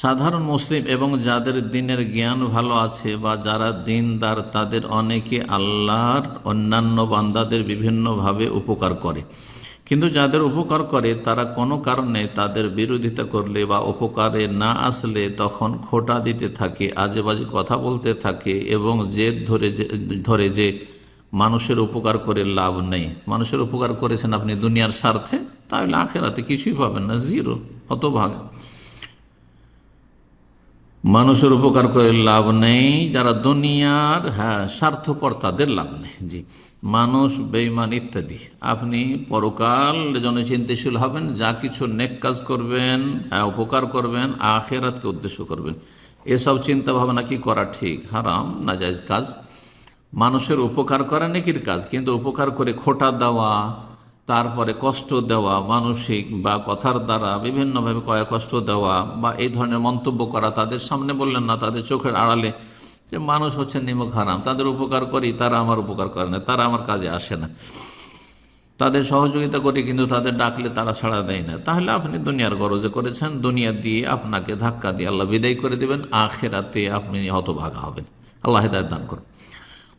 সাধারণ মুসলিম এবং যাদের দিনের জ্ঞান ভালো আছে বা যারা দিনদার, তাদের অনেকে আল্লাহর অন্যান্য বান্দাদের বিভিন্নভাবে উপকার করে। কিন্তু যাদের উপকার করে, তারা কোনো কারণে তাদের বিরোধিতা করলে বা উপকারে না আসলে তখন খোটা দিতে থাকে, আজেবাজে কথা বলতে থাকে এবং জেদ ধরে যে ধরে যে মানুষের উপকার করে লাভ নেই। মানুষের উপকার করেছেন আপনি দুনিয়ার স্বার্থে, তাহলে আখেরাতে কিছুই পাবেন না, জিরো, হতভাগ। মানুষের উপকার করে লাভ নেই, যারা দুনিয়ার হ্যাঁ স্বার্থপর তাদের লাভ নেই। জি, মানুষ বেইমান ইত্যাদি। আপনি পরকাল জন্য চিন্তাশীল হবেন, যা কিছু নেক কাজ করবেন হ্যাঁ উপকার করবেন, আখেরাতকে উদ্দেশ্য করবেন। এসব চিন্তা ভাবনা কি করা ঠিক? হারাম নাজাইজ কাজ। মানুষের উপকার করা নেকির কাজ, কিন্তু উপকার করে খোটা দেওয়া তারপরে কষ্ট দেওয়া, মানসিক বা কথার দ্বারা বিভিন্নভাবে কয়া কষ্ট দেওয়া বা এই ধরনের মন্তব্য করা তাদের সামনে বললেন না, তাদের চোখের আড়ালে যে মানুষ হচ্ছে নিমক হারাম, তাদের উপকার করি, তারা আমার উপকার করে না, তারা আমার কাজে আসে না। তাদের সহযোগিতা করি, কিন্তু তাদের ডাকলে তারা ছাড়া দেয় না। তাহলে আপনি দুনিয়ার গরজে করেছেন, দুনিয়া দিয়ে আপনাকে ধাক্কা দিয়ে আল্লাহ বিদায় করে দেবেন, আখেরাতে আপনি হতভাগা হবেন। আল্লাহ হেদায়ত দান করুন।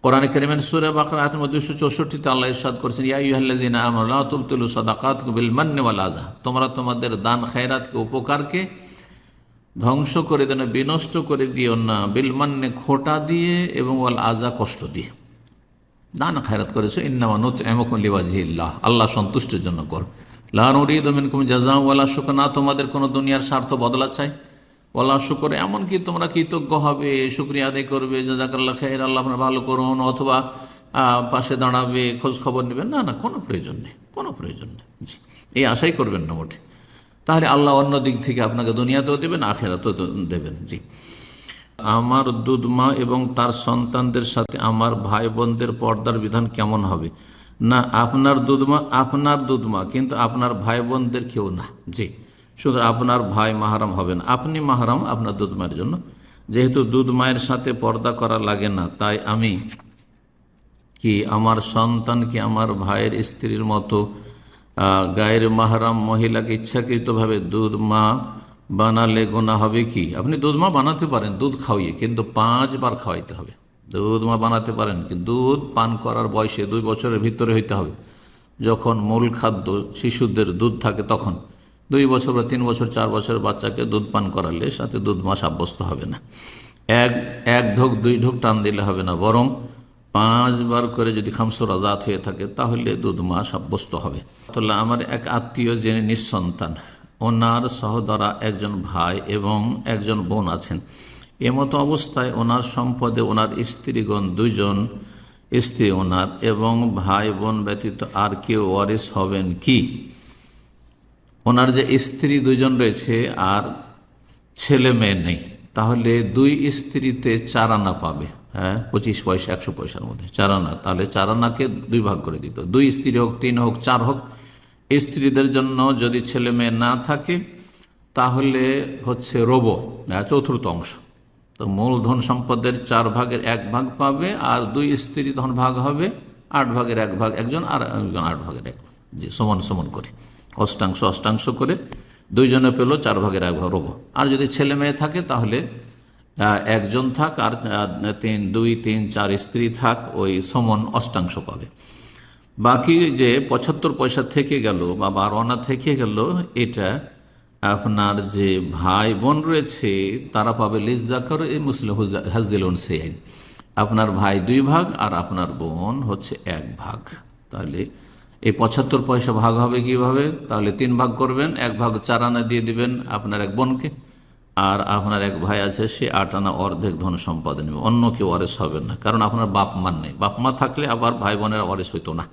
কোরআন করিমের সুরে বাকর মধ্যে দুশো চৌষট্টিতে আল্লাহ ইরশাদ করেছেন, ইয়া ইউহাল্লাযিনা আমানু তুবতিলু সাদাকাতকুম বিল মান্নি ওয়াল আযা তোমরা তোমাদের দান খায়রাতকে, উপকারকে ধ্বংস করে দেন, বিনষ্ট করে দিও না। বিল মান্নে খোটা দিয়ে এবং ওয়াল আজা কষ্ট দিয়ে। দান খায়রাত করেছ, ইন্নামা নুত এমকুম লিওয়াজহিল্লাহ। আল্লাহ সন্তুষ্টের জন্য কর। লান উরিদ মিনকুম জাযা ওয়ালা শুকর, না তোমাদের কোনো দুনিয়ার স্বার্থ বদলা চাই ওয়ালা শুকরে, এমনকি তোমরা কৃতজ্ঞ হবে, শুক্রিয়া আদায় করবে, জাজাকাল্লাহ খায়ের আল্লাহ আপনার ভালো করুন, অথবা পাশে দাঁড়াবে, খোঁজ খবর নেবেন। না না, কোনো প্রয়োজন নেই, কোনো প্রয়োজন নেই। জি, এই আশাই করবেন না মোটে। তাহলে আল্লাহ অন্য দিক থেকে আপনাকে দুনিয়াতেও দেবেন, আখেরাতেও দেবেন, জি। আমার দুধমা এবং তার সন্তানদের সাথে আমার ভাই বোনদের পর্দার বিধান কেমন হবে? না, আপনার দুধমা আপনার দুধমা কিন্তু আপনার ভাই বোনদের কেউ না, জি। শুধু আপনার ভাই মাহারাম হবেন। আপনি মাহারাম আপনার দুধ মায়ের জন্য। যেহেতু দুধ মায়ের সাথে পর্দা করা লাগে না, তাই আমি কি আমার সন্তান কি আমার ভাইয়ের স্ত্রীর মতো গায়ের মাহারাম মহিলাকে ইচ্ছাকৃতভাবে দুধ মা বানালে গোনা হবে কি? আপনি দুধ মা বানাতে পারেন, দুধ খাওয়িয়ে, কিন্তু পাঁচবার খাওয়াইতে হবে। দুধ মা বানাতে পারেন, কিন্তু দুধ পান করার বয়সে দুই বছরের ভিতরে হইতে হবে। যখন মূল খাদ্য শিশুদের দুধ থাকে তখন। দুই বছর বা তিন বছর, চার বছর বাচ্চাকে দুধ পান করালে সাথে দুধ মা সাব্যস্ত হবে না। এক এক ঢোক, দুই ঢোক টান দিলে হবে না। বরং পাঁচবার করে যদি খামসুর আজাত হয়ে থাকে, তাহলে দুধ মা সাব্যস্ত হবে। তাহলে আমার এক আত্মীয় জেনে নিঃসন্তান, ওনার সহদরা একজন ভাই এবং একজন বোন আছেন। এমতো অবস্থায় ওনার সম্পদে ওনার স্ত্রীগণ দুইজন, স্ত্রী ওনার এবং ভাই বোন ব্যতীত আর কেউ ওয়ারিস হবেন কি? ওনার যে স্ত্রী দুজন রয়েছে আর ছেলে মেয়ে নেই, তাহলে দুই স্ত্রীতে চার আনা পাবে হ্যাঁ? পঁচিশ পয়সা, একশো পয়সার মধ্যে চার আনা তাহলে চার আনাকে দুই ভাগ করে দিত। দুই স্ত্রী হোক, তিন হোক, চার হোক, স্ত্রীদের জন্য যদি ছেলে মেয়ে না থাকে, তাহলে হচ্ছে রোব চতুর্থ অংশ। তো মূলধন সম্পদের চার ভাগের এক ভাগ পাবে আর দুই স্ত্রী তখন ভাগ হবে, আট ভাগের এক ভাগ, একজন আর আট ভাগের এক, যে সমান সমান করে। অষ্টাংশ অষ্টাংশ করে দুইজনে পেল চার ভাগের এক ভাগ রোব আর যদি ছেলে মেয়ে থাকে তাহলে একজন থাক আর তিন, দুই, তিন, চার স্ত্রী থাক, ওই সমান অষ্টাংশ পাবে। বাকি যে পঁচাত্তর পয়সা থেকে গেল বা বারো আনা থেকে গেল, এটা আপনার যে ভাই বোন রয়েছে, তারা পাবে লিজ জাকার এই মুসলিম হাজদিলন সে আইন আপনার ভাই দুই ভাগ আর আপনার বোন হচ্ছে এক ভাগ। তাহলে এই পঁচাত্তর পয়সা ভাগ হবে কীভাবে? তাহলে তিন ভাগ করবেন, এক ভাগ চার আনা দিয়ে দিবেন আপনার এক বোনকে, আর আপনার এক ভাই আছে, সে আট আনা অর্ধেক ধন সম্পাদন নেবে। অন্য কেউ অরেস হবে না, কারণ আপনার বাপ মার নেই। বাপ মা থাকলে আবার ভাই বোনের অরেস হইতো না।